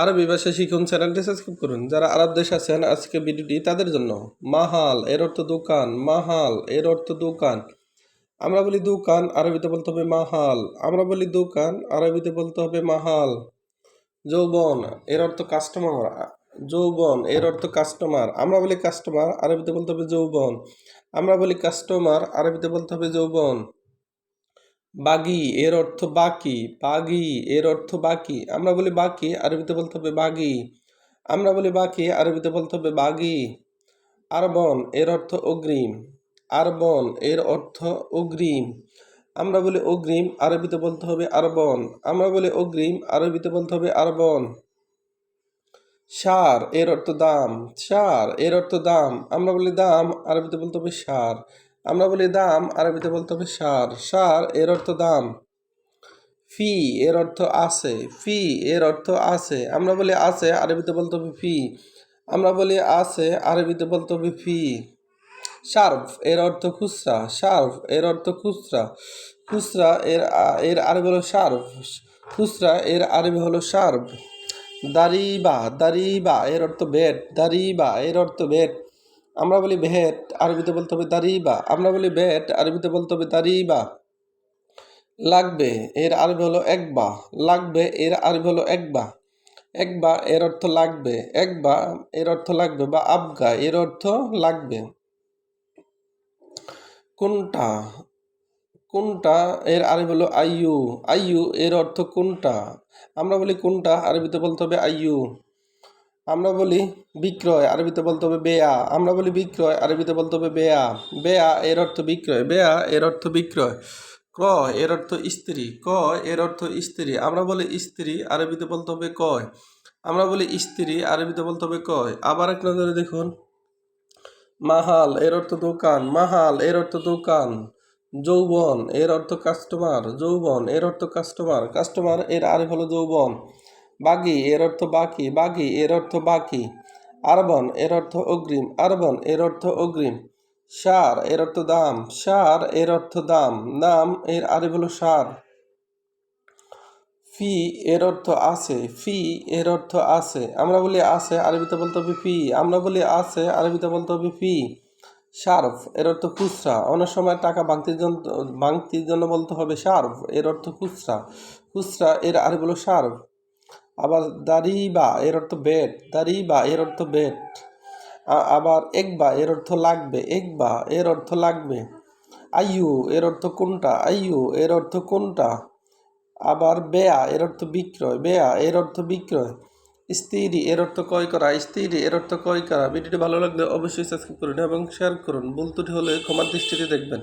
আরবি ভাষা শিখুন, চ্যানেলটি সাবস্ক্রাইব করুন। যারা আরব দেশে আছেন আজকে ভিডিওটি তাদের জন্য। মাহাল, এর অর্থ দোকান। মাহাল, এর অর্থ দোকান। আমরা বলি দোকান, আরবিতে বলতে হবে মাহাল। আমরা বলি দোকান, আরবিতে বলতে হবে মাহাল। যৌবন, এর অর্থ কাস্টমার যৌবন, এর অর্থ কাস্টমার আমরা বলি কাস্টমার আরবিতে বলতে হবে যৌবন। আমরা বলি কাস্টমার আরবিতে বলতে হবে যৌবন। বাগি, এর অর্থ বাকি, বাগি, এর অর্থ বাকি। আমরা বলি বাকি, আরবিতে বলতে হবে বাগি। আমরা বলি বাকি, আরবিতে বলতে হবে বাগি। আরবন, এর অর্থ অগ্রিম। আরবন, এর অর্থ অগ্রিম। আমরা বলি অগ্রিম, আরবিতে বলতে হবে আরবন। আমরা বলি অগ্রিম, আরবিতে বলতে হবে আরবন। সার, এর অর্থ দাম। সার, এর অর্থ দাম। আমরা বলি দাম, আরবিতে বলতে হবে সার। আমরা বলি দাম, আরবিতে বলতে হবে সার। সার এর অর্থ দাম। ফি এর অর্থ আছে। ফি এর অর্থ আছে। আমরা বলি আছে, আরবিতে বলতে হবে ফি। আমরা বলি আছে, আরবিতে বলতে হবে ফি। শার্ফ এর অর্থ খুচরা। শার্ফ এর অর্থ খুচরা। খুচরা এর এর আরবি হলো শার্ফ খুচরা এর আরবি হলো শার্ফ দারিবা দারিবা এর অর্থ বেট দারিবা এর অর্থ বেট আমরা বলি ভেট আরবিতে বলতে হবে দারিবা। আমরা বলি ভেট আরবিতে বলতে হবে দারিবা। লাগবে, এর আরবি হলো একবা। লাগবে, এর আরবি হলো একবা। একবা, এর অর্থ লাগবে। একবা, এর অর্থ লাগবে বা আবগা, এর অর্থ লাগবে। কোনটা? কোনটা, এর আরবি হলো আইয়ু। আইয়ু, এর অর্থ কোনটা? আমরা বলি কোনটা, আরবিতে বলতে হবে আইয়ু। আমরা বলি বিক্রয়, আরবিতে বলতে হবে বেয়া। আমরা বলি বিক্রয়, আরবিতে বলতে হবে বেয়া। বেয়া এর অর্থ বিক্রয়, বেয়া এর অর্থ বিক্রয়। ক এর অর্থ স্ত্রী ক এর অর্থ স্ত্রী। আমরা বলি স্ত্রী, আরবিতে বলতে হবে কয় আমরা বলি স্ত্রী, আরবিতে বলতে হবে কয় আবার এক নজরে দেখুন। মাহাল এর অর্থ দোকান, মাহাল এর অর্থ দোকান। যৌবন এর অর্থ কাস্টমার যৌবন এর অর্থ কাস্টমার কাস্টমার এর আরেক হলো যৌবন। বাগি এর অর্থ বাকি বাগি এর অর্থ বাকি আরবন এর অর্থ অগ্রিম আরবন এর অর্থ অগ্রিম সার এর অর্থ দাম সার এর অর্থ দাম দাম এর আরেক হলো সার ফি এর অর্থ আছে ফি এর অর্থ আছে আমরা বলি আছে আরবিতে বলতে হবে ফি আমরা বলি আছে আরবিতে বলতে হবে ফি শার্ফ এর অর্থ খুচরা অনেক সময় টাকা ভাঙতির জন্য ভাঙতির জন্য বলতে হবে শার্ফ এর অর্থ খুচরা খুচরা এর আরবি হলো শার্ফ আবার দারিবা এর অর্থ বেট দারিবা এর অর্থ বেট আবার একবা এর অর্থ লাগবে একবা এর অর্থ লাগবে আইয়ু এর অর্থ কোনটা আইয়ু এর অর্থ কোনটা আবার বেয়া এর অর্থ বিক্রয় বেয়া এর অর্থ বিক্রয় স্ত্রী এর অর্থ ক্রয় করা স্ত্রী এর অর্থ ক্রয় করা ভিডিওটি ভালো লাগলে অবশ্যই সাবস্ক্রাইব করুন এবং শেয়ার করুন ভুল ত্রুটি হলে ক্ষমার দৃষ্টিতে দেখবেন